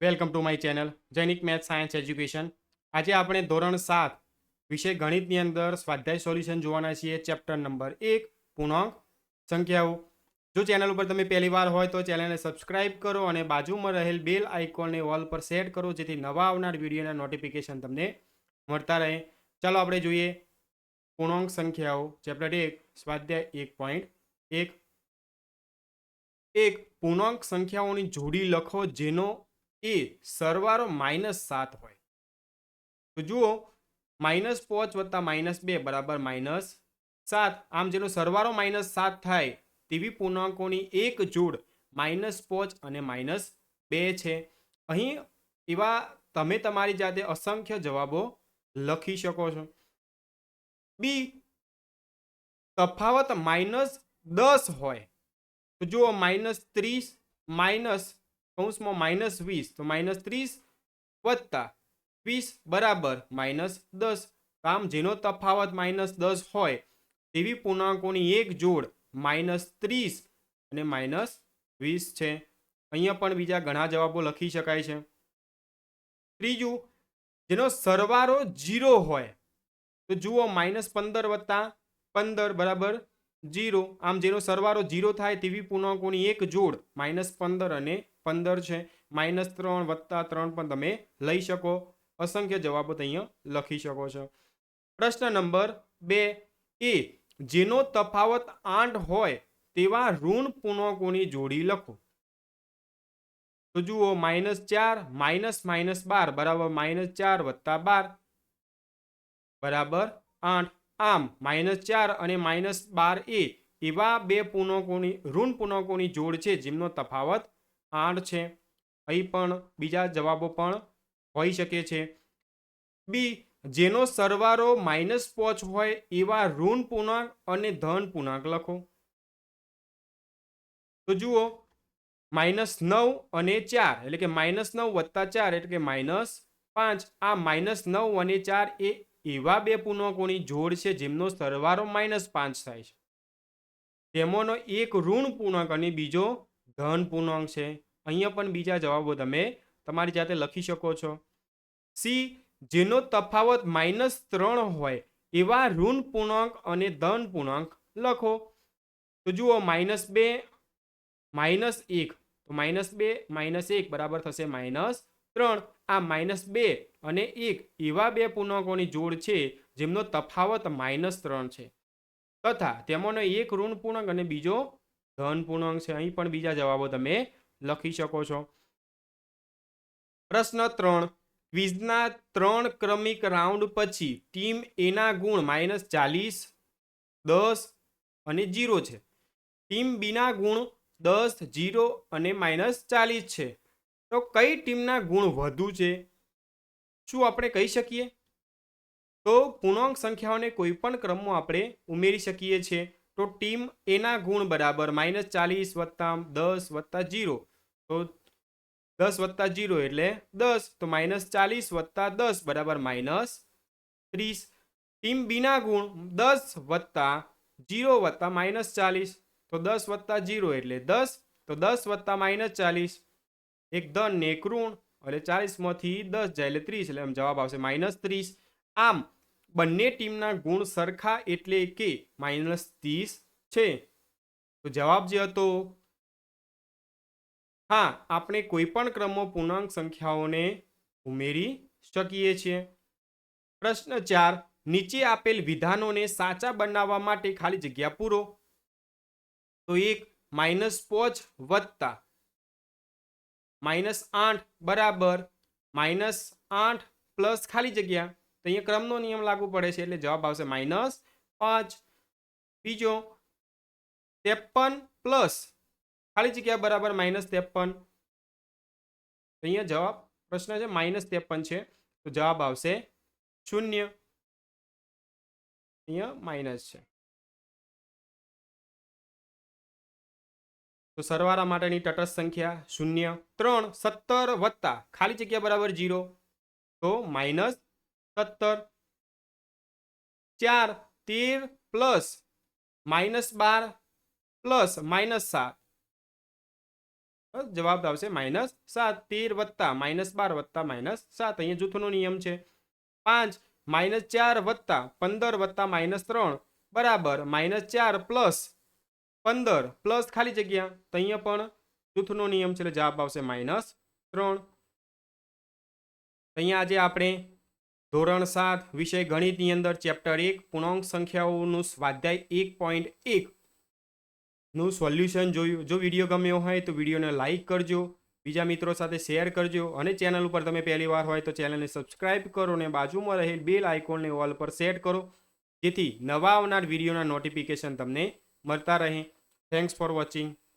Welcome to my channel Jainik math science education. આજે આપણે ધોરણ સાત વિષય ગણિતની અંદર સ્વાધ્યાય સોલ્યુશન જોવાના છીએ, ચેપ્ટર નંબર એક, પૂર્ણાંક સંખ્યાઓ. જો ચેનલ ઉપર તમે પહેલી વાર હોય તો ચેનલને સબસ્ક્રાઇબ કરો અને બાજુમાં રહેલ બેલ આઇકોનને ઓલ પર સેટ કરો, જેથી નવા આવનાર વિડીયોના નોટિફિકેશન તમને મળતા રહે. ચાલો આપણે જોઈએ પૂર્ણાંક સંખ્યાઓ, ચેપ્ટર એક, સ્વાધ્યાય એક પોઈન્ટ એક. એક, પૂર્ણાંક સંખ્યાઓની જોડી લખો જેનો એ સરવારો માઇનસ સાત હોય. તો જુઓ માઇનસ પાંચ વત્તા માઇનસ બે બરાબર માઇનસ સાત. આમ જેનો સરવારો માઇનસ સાત થાય, તેવી પૂર્ણાંકોની એક જોડ માઇનસ પાંચ અને માઇનસ બે છે. અહીં એવા તમે તમારી જાતે અસંખ્ય જવાબો લખી શકો છો. બી, તફાવત માઇનસ દસ હોય. તો જુઓ માઇનસ ત્રીસ માઇનસ કૌંસમાં માઇનસ વીસ, તો માઇનસ ત્રીસ વત્તા વીસ બરાબર માઇનસ દસ. આમ જેનો તફાવત માઇનસ દસ હોય, તેવી પૂર્ણાંકોની એક જોડ માઇનસ ત્રીસ અને માઇનસ વીસ છે. અહીંયા પણ બીજા ઘણા જવાબો લખી શકાય છે. ત્રીજું, જેનો સરવારો જીરો હોય, તો જુઓ માઇનસ પંદર વત્તા પંદર બરાબર જીરો. આમ જેનો સરવાળો જીરો થાય તેવી પૂર્ણાંકોની એક જોડ માઇનસ પંદર અને પંદર છે. માઇનસ ત્રણ વત્તા ત્રણ પણ તમે લઈ શકો. અસંખ્ય જવાબો અહીંયા લખી શકો છો. પ્રશ્ન નંબર બે. એ, જેનો તફાવત આઠ હોય તેવા ઋણ પૂર્ણાંકોની જોડી લખો. તો જુઓ, માઇનસ ચાર, માઇનસ માઇનસ બાર, બરાબર માઇનસ ચાર વત્તા બાર. બરાબર આઠ. આમ માઇનસ ચાર અને માઇનસ બાર એ એવા બે પૂર્ણકોની, ઋણ પૂર્ણકોની જોડ છે જેમનો તફાવત આઠ છે. અહીં પણ બીજા જવાબો પણ હોઈ શકે છે. બી, જેનો સરવારો માઇનસ પોચ હોય એવા ઋણ પૂર્ણાંક અને ધન પૂર્ણાંક લખો. તો જુઓ, માઇનસ નવ અને ચાર, એટલે કે માઇનસ નવ વત્તા ચાર એટલે કે માઇનસ પાંચ. આ માઇનસ નવ અને ચાર એ એવા બે પૂર્ણકોની જોડ છે જેમનો સરવાળો માઇનસ પાંચ થાય છે. તેમાંનો એક ઋણ પૂર્ણાંક અને બીજો ધન પૂર્ણાંક છે. અહીંયા પણ બીજા જવાબો તમે તમારી જાતે લખી શકો છો. સી, જેનો તફાવત માઇનસ ત્રણ હોય એવા ઋણ પૂર્ણાંક અને ધન પૂર્ણાંક લખો. તો જુઓ માઇનસ બે, માઇનસ એક. તો માઇનસ બે, માઇનસ એક બરાબર થશે માઇનસ ત્રણ, આ માઇનસ બે અને એક એવા બે પૂર્ણાંકોની જોડ છે જેમનો તફાવત માઇનસ ત્રણ છે. તથા તેમાંનો એક ઋણ પૂર્ણાંક અને બીજો ધન પૂર્ણાંક છે. અહીં પણ બીજા જવાબો તમે લખી શકો છો. પ્રશ્ન ત્રણ, ક્વિઝના ત્રણ ક્રમિક રાઉન્ડ પછી ટીમ એના ગુણ માઇનસ ચાલીસ, દસ અને જીરો છે. ટીમ બીના ગુણ દસ, જીરો અને માઇનસ ચાલીસ છે. તો કઈ ટીમના ગુણ વધુ છે? શું આપણે કહી શકીએ? તો પૂર્ણાંક સંખ્યાઓને કોઈ પણ ક્રમમાં આપણે ઉમેરી શકીએ છીએ. તો ટીમ એના ગુણ બરાબર માઇનસ ચાલીસ વત્તા દસ વત્તા જીરો. તો દસ વત્તા જીરો એટલે દસ. તો માઇનસ ચાલીસ વત્તા દસ બરાબર માઇનસ ત્રીસ. ટીમ બીના ગુણ દસ વત્તા જીરો વત્તા માઇનસ ચાલીસ. તો દસ વત્તા જીરો એટલે દસ. તો દસ વત્તા માઇનસ ચાલીસ. એક ધન ને એક એટલે ચાલીસમાંથી દસ જાય એટલે ત્રીસ, એટલે એમ જવાબ આવશે માઇનસ ત્રીસ. આમ, બંને ટીમના ગુણ સરખા એટલે કે માઇનસ ત્રીસ છે. તો જવાબ જે હતો? હા, આપણે કોઈ પણ ક્રમમાં પૂર્ણાંક સંખ્યાઓને ઉમેરી શકીએ છીએ. પ્રશ્ન ચાર, નીચે આપેલ વિધાનોને સાચા બનાવવા માટે ખાલી જગ્યા પૂરો. તો એક, માઇનસ પોચ વત્તા માઇનસ આઠ બરાબર માઇનસ આઠ પ્લસ ખાલી જગ્યા. તો અહીંયા ક્રમનો નિયમ લાગુ પડે છે એટલે જવાબ આવશે માઇનસ પાંચ. બીજો ત્રેપન પ્લસ ખાલી જગ્યા બરાબર માઇનસ ત્રેપન. અહીંયા જવાબ પ્રશ્ન છે માઇનસ ત્રેપન છે. તો જવાબ આવશે શૂન્ય. અહીંયા માઇનસ છે. તો સરવાળા માટેની તટસ્થ સંખ્યા શૂન્ય, ત્રણ, સત્તર વત્તા ખાલી જગ્યા બરાબર જીરો તો માઇનસ સત્તર, ચાર, તેર પ્લસ માઇનસ બાર પ્લસ માઇનસ સાત. જવાબ આવશે માઇનસ સાત, તેર વત્તા માઇનસ બાર વત્તા માઇનસ સાત. અહીંયા જૂથનો નિયમ છે. પાંચ, માઇનસ ચાર વત્તા પંદર વત્તા માઇનસ ત્રણ. બરાબર, માઇનસ ચાર પ્લસ પંદર પ્લસ ખાલી જગ્યા, તો અહીંયા પણ જૂથનો નિયમ છે એટલે જવાબ આવશે માઇનસ ત્રણ. અહીંયા આજે આપણે ધોરણ સાત વિષય ગણિતની અંદર ચેપ્ટર એક, પૂર્ણાંક સંખ્યાઓનું સ્વાધ્યાય એક પોઈન્ટ એક નું સોલ્યુશન જોયું. જો વીડિયો ગમ્યો હોય તો વિડીયોને લાઇક કરજો, બીજા મિત્રો સાથે શેર કરજો અને ચેનલ ઉપર તમે પહેલી વાર હોય તો ચેનલને સબસ્ક્રાઇબ કરો અને બાજુમાં રહેલ બેલ આઇકોનને ઓલ પર સેટ કરો, જેથી નવા આવનાર વિડીયોના નોટિફિકેશન તમને મળતા રહે. thanks for watching.